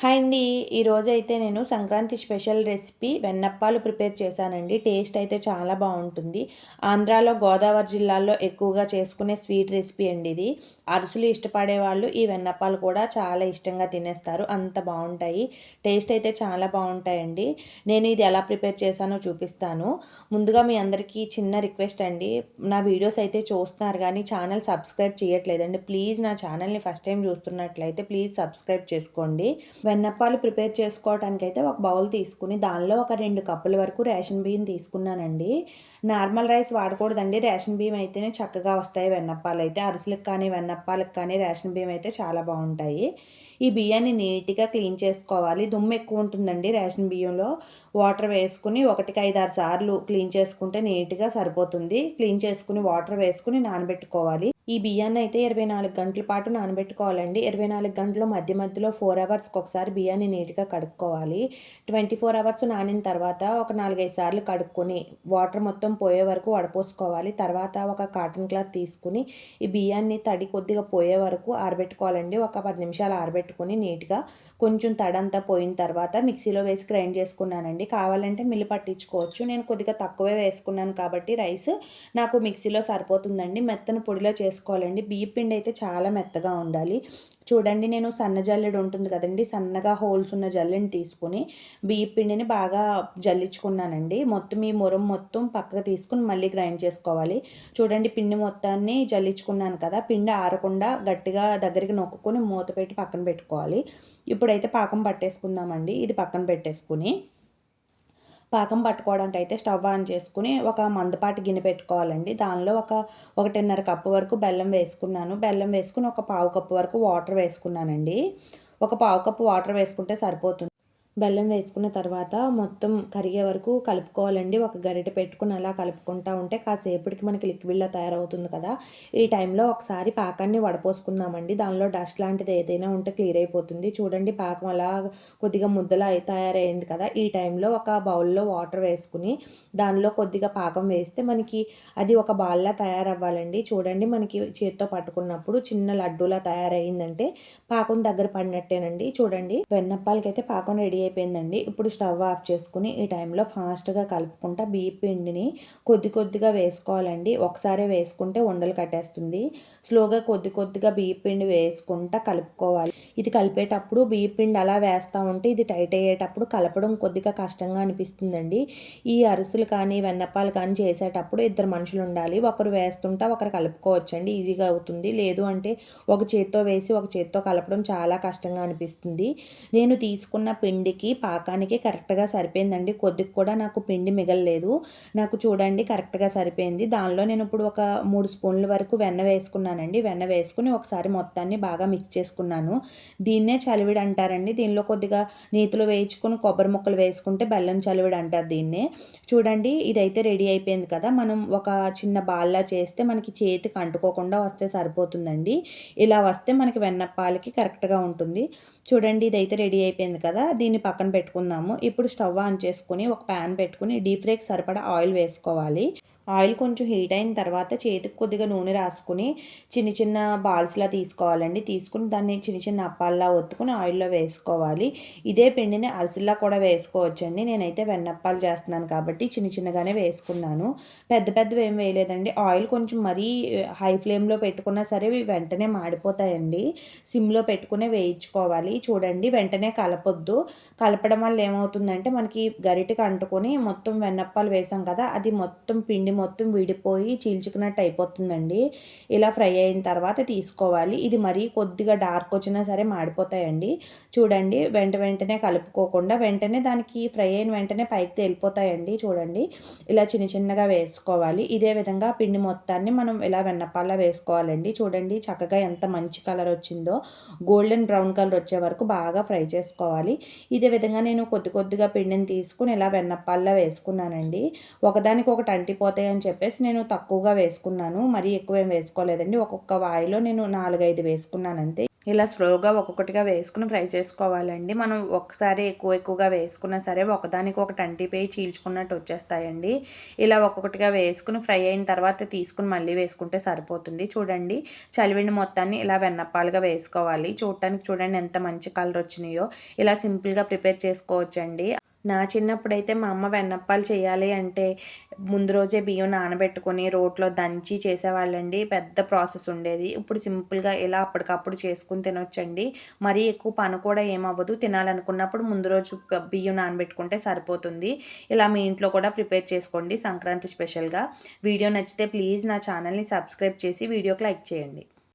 Hi అండి. ఈరోజు అయితే నేను సంక్రాంతి స్పెషల్ రెసిపీ వెన్నప్పాలు ప్రిపేర్ చేశానండి. టేస్ట్ అయితే చాలా బాగుంటుంది. ఆంధ్రాలో గోదావరి జిల్లాలో ఎక్కువగా చేసుకునే స్వీట్ రెసిపీ అండి ఇది. అరుసులు ఇష్టపడే వాళ్ళు ఈ వెన్నప్పాలు కూడా చాలా ఇష్టంగా తినేస్తారు. అంత బాగుంటాయి. టేస్ట్ అయితే చాలా బాగుంటాయండి. నేను ఇది ఎలా ప్రిపేర్ చేశానో చూపిస్తాను. ముందుగా మీ అందరికీ చిన్న రిక్వెస్ట్ అండి. నా వీడియోస్ అయితే చూస్తున్నారు కానీ ఛానల్ సబ్స్క్రైబ్ చేయట్లేదండి. ప్లీజ్ నా ఛానల్ని ఫస్ట్ టైం చూస్తున్నట్లయితే ప్లీజ్ సబ్స్క్రైబ్ చేసుకోండి. వెన్నప్పాలు ప్రిపేర్ చేసుకోవడానికి అయితే ఒక బౌల్ తీసుకుని దానిలో ఒక రెండు కప్పుల వరకు రేషన్ బియ్యం తీసుకున్నానండి. Normal rice వాడకూడదండి. రేషన్ బియ్యం అయితేనే చక్కగా వస్తాయి వెన్నప్పాలు అయితే. అరిసెలకు కానీ వెన్నప్పాలకు కానీ రేషన్ బియ్యం అయితే చాలా బాగుంటాయి. ఈ బియ్యాన్ని నీట్గా క్లీన్ చేసుకోవాలి. దుమ్ము ఎక్కువ ఉంటుందండి రేషన్ బియ్యంలో. వాటర్ వేసుకుని ఒకటికి ఐదు ఆరు సార్లు క్లీన్ చేసుకుంటే నీట్గా సరిపోతుంది. క్లీన్ చేసుకుని వాటర్ వేసుకుని నానబెట్టుకోవాలి. ఈ బియ్యాన్ని అయితే ఇరవై నాలుగు గంటల పాటు నానబెట్టుకోవాలండి. ఇరవై నాలుగు గంటలు మధ్య మధ్యలో ఫోర్ అవర్స్కి ఒకసారి బియ్యాన్ని నీట్గా కడుక్కోవాలి. ట్వంటీ ఫోర్ అవర్స్ నానిన తర్వాత ఒక నాలుగైదు సార్లు కడుక్కొని వాటర్ మొత్తం పోయే వరకు వడపోసుకోవాలి. తర్వాత ఒక కాటన్ క్లాత్ తీసుకుని ఈ బియ్యాన్ని తడి కొద్దిగా పోయే వరకు ఆరబెట్టుకోవాలండి. ఒక పది నిమిషాలు ఆరబెట్టుకుని నీట్గా కొంచెం తడంతా పోయిన తర్వాత మిక్సీలో వేసి గ్రైండ్ చేసుకున్నానండి. కావాలంటే మిల్లు పట్టించుకోవచ్చు. నేను కొద్దిగా తక్కువే వేసుకున్నాను కాబట్టి రైస్ నాకు మిక్సీలో సరిపోతుందండి. మెత్తన పొడిలో చేసుకోవాలండి. బియ్య పిండి అయితే చాలా మెత్తగా ఉండాలి. చూడండి నేను సన్న జల్లెడు ఉంటుంది కదండి. సన్నగా హోల్స్ ఉన్న జల్లెని తీసుకుని బియ్య పిండిని బాగా జల్లించుకున్నానండి. మొత్తం ఈ మురం మొత్తం పక్కకు తీసుకుని మళ్ళీ గ్రైండ్ చేసుకోవాలి. చూడండి పిండి మొత్తాన్ని జల్లించుకున్నాను కదా. పిండి ఆరకుండా గట్టిగా దగ్గరికి నొక్కుని మూత పెట్టి పక్కన పెట్టుకోవాలి. ఇప్పుడైతే పాకం పట్టేసుకుందామండి. ఇది పక్కన పెట్టేసుకుని పాకం పట్టుకోవడానికి అయితే స్టవ్ ఆన్ చేసుకుని ఒక మందపాటి గిన్నె పెట్టుకోవాలండి. దానిలో ఒక ఒకటిన్నర కప్పు వరకు బెల్లం వేసుకున్నాను. బెల్లం వేసుకుని ఒక పావు కప్పు వరకు వాటర్ వేసుకున్నానండి. ఒక పావు కప్పు వాటర్ వేసుకుంటే సరిపోతుంది. బెల్లం వేసుకున్న తర్వాత మొత్తం కరిగే వరకు కలుపుకోవాలండి. ఒక గరిటె పెట్టుకుని అలా కలుపుకుంటా ఉంటే కాసేపటికి మనకి లిక్విడ్లా తయారవుతుంది కదా. ఈ టైంలో ఒకసారి పాకాన్ని వడపోసుకుందామండి. దానిలో డస్ట్ లాంటిది ఏదైనా ఉంటే క్లియర్ అయిపోతుంది. చూడండి పాకం అలా కొద్దిగా ముద్దలా తయారైంది కదా. ఈ టైంలో ఒక బౌల్లో వాటర్ వేసుకుని దానిలో కొద్దిగా పాకం వేస్తే మనకి అది ఒక బాల్లా తయారవ్వాలండి. చూడండి మనకి చేత్తో పట్టుకున్నప్పుడు చిన్న లడ్డూలా తయారైందంటే పాకం దగ్గర పడినట్టేనండి. చూడండి వెన్నప్పాలకైతే పాకం రెడీ అయిపోయిందండి. ఇప్పుడు స్టవ్ ఆఫ్ చేసుకుని ఈ టైంలో ఫాస్ట్గా కలుపుకుంటా బియ్య పిండిని కొద్ది కొద్దిగా వేసుకోవాలండి. ఒకసారి వేసుకుంటే ఉండలు కట్టేస్తుంది. స్లోగా కొద్ది కొద్దిగా బియ్య పిండి వేసుకుంటా కలుపుకోవాలి. ఇది కలిపేటప్పుడు బియ్య పిండి అలా వేస్తూ ఉంటే ఇది టైట్ అయ్యేటప్పుడు కలపడం కొద్దిగా కష్టంగా అనిపిస్తుందండి. ఈ అరిసెలు కానీ వెన్నపాలు కానీ చేసేటప్పుడు ఇద్దరు మనుషులు ఉండాలి. ఒకరు వేస్తుంటా ఒకరు కలుపుకోవచ్చండి. ఈజీగా అవుతుంది. లేదు అంటే ఒక చేత్తో వేసి ఒక చేత్తో కలపడం చాలా కష్టంగా అనిపిస్తుంది. నేను తీసుకున్న పిండికి పాకానికి కరెక్ట్గా సరిపోయిందండి. కొద్దిగా కూడా నాకు పిండి మిగలలేదు. నాకు చూడండి కరెక్ట్గా సరిపోయింది. దానిలో నేను ఇప్పుడు ఒక మూడు స్పూన్ల వరకు వెన్న వేసుకున్నానండి. వెన్న వేసుకుని ఒకసారి మొత్తాన్ని బాగా మిక్స్ చేసుకున్నాను. దీన్నే చలివిడి అంటారండి. దీనిలో కొద్దిగా నీతులు వేయించుకుని కొబ్బరి ముక్కలు వేసుకుంటే బెల్లం చలివిడి అంటారు దీన్నే. చూడండి ఇదైతే రెడీ అయిపోయింది కదా. మనం ఒక చిన్న బాల్లా చేస్తే మనకి చేతికి అంటుకోకుండా వస్తే సరిపోతుందండి. ఇలా వస్తే మనకి వెన్నప్పాలకి కరెక్ట్గా ఉంటుంది. చూడండి ఇదైతే రెడీ అయిపోయింది కదా. దీన్ని పక్కన పెట్టుకుందాము. ఇప్పుడు స్టవ్ ఆన్ చేసుకుని ఒక ప్యాన్ పెట్టుకుని డీప్ ఫ్రైకి సరిపడా ఆయిల్ వేసుకోవాలి. ఆయిల్ కొంచెం హీట్ అయిన తర్వాత చేతికి కొద్దిగా నూనె రాసుకుని చిన్న చిన్న బాల్స్లా తీసుకోవాలండి. తీసుకుని దాన్ని చిన్న చిన్న అప్పాల్లా ఒత్తుకుని ఆయిల్లో వేసుకోవాలి. ఇదే పిండిని అరిసెల్లా కూడా వేసుకోవచ్చండి. నేనైతే వెన్నప్పాలు చేస్తున్నాను కాబట్టి చిన్న చిన్నగానే వేసుకున్నాను. పెద్ద పెద్దవి ఏం వేయలేదండి. ఆయిల్ కొంచెం మరీ హై ఫ్లేమ్లో పెట్టుకున్నా సరే వెంటనే మాడిపోతాయండి. సిమ్లో పెట్టుకునే వేయించుకోవాలి. చూడండి వెంటనే కలపొద్దు. కలపడం వల్ల ఏమవుతుందంటే మనకి గరిటకి అంటుకొని మొత్తం వెన్నప్పాలు వేసాం కదా అది మొత్తం పిండి మొత్తం విడిపోయి చీల్చుకున్నట్టు అయిపోతుందండి ఇలా ఫ్రై అయిన తర్వాత తీసుకోవాలి. ఇది మరీ కొద్దిగా డార్క్ వచ్చినా సరే మాడిపోతాయండి చూడండి వెంట వెంటనే కలుపుకోకుండా వెంటనే దానికి ఫ్రై అయిన వెంటనే పైకి తేలిపోతాయండి చూడండి. ఇలా చిన్న చిన్నగా వేసుకోవాలి. ఇదే విధంగా పిండి మొత్తాన్ని మనం ఇలా వెన్నపాల వేసుకోవాలండి. చూడండి చక్కగా ఎంత మంచి కలర్ వచ్చిందో. గోల్డెన్ బ్రౌన్ కలర్ వచ్చే వరకు బాగా ఫ్రై చేసుకోవాలి. ఇదే విధంగా నేను కొద్ది కొద్దిగా పిండిని తీసుకుని ఇలా వెన్నపాల్లో వేసుకున్నానండి. ఒకదానికి ఒకటి అంటిపోతాయి అని చెప్పేసి నేను తక్కువగా వేసుకున్నాను. మరీ ఎక్కువ ఏం వేసుకోలేదండి. ఒక్కొక్క వాయిలో నేను నాలుగైదు వేసుకున్నాను అంతే. ఇలా స్లోగా ఒక్కొక్కటిగా వేసుకుని ఫ్రై చేసుకోవాలండి. మనం ఒకసారి ఎక్కువ ఎక్కువగా వేసుకున్నా సరే ఒకదానికి ఒకటి అంటిపోయి చీల్చుకున్నట్టు వచ్చేస్తాయండి. ఇలా ఒక్కొక్కటిగా వేసుకుని ఫ్రై అయిన తర్వాత తీసుకుని మళ్ళీ వేసుకుంటే సరిపోతుంది. చూడండి చలివిండి మొత్తాన్ని ఇలా వెన్నప్పాలుగా వేసుకోవాలి. చూడటానికి చూడండి ఎంత మంచి కలర్ వచ్చినాయో. ఇలా సింపుల్గా ప్రిపేర్ చేసుకోవచ్చండి. నా చిన్నప్పుడైతే మా అమ్మ వెన్నప్పాలు చేయాలి అంటే ముందు రోజే బియ్యం నానబెట్టుకొని రోట్లో దంచి చేసేవాళ్ళండి. పెద్ద ప్రాసెస్ ఉండేది. ఇప్పుడు సింపుల్గా ఇలా అప్పటికప్పుడు చేసుకుని తినొచ్చండి. మరీ ఎక్కువ పని కూడా ఏమవ్వదు. తినాలనుకున్నప్పుడు ముందు రోజు బియ్యం నానబెట్టుకుంటే సరిపోతుంది. ఇలా మీ ఇంట్లో కూడా ప్రిపేర్ చేసుకోండి సంక్రాంతి స్పెషల్గా. వీడియో నచ్చితే ప్లీజ్ నా ఛానల్ని సబ్స్క్రైబ్ చేసి వీడియోకి లైక్ చేయండి.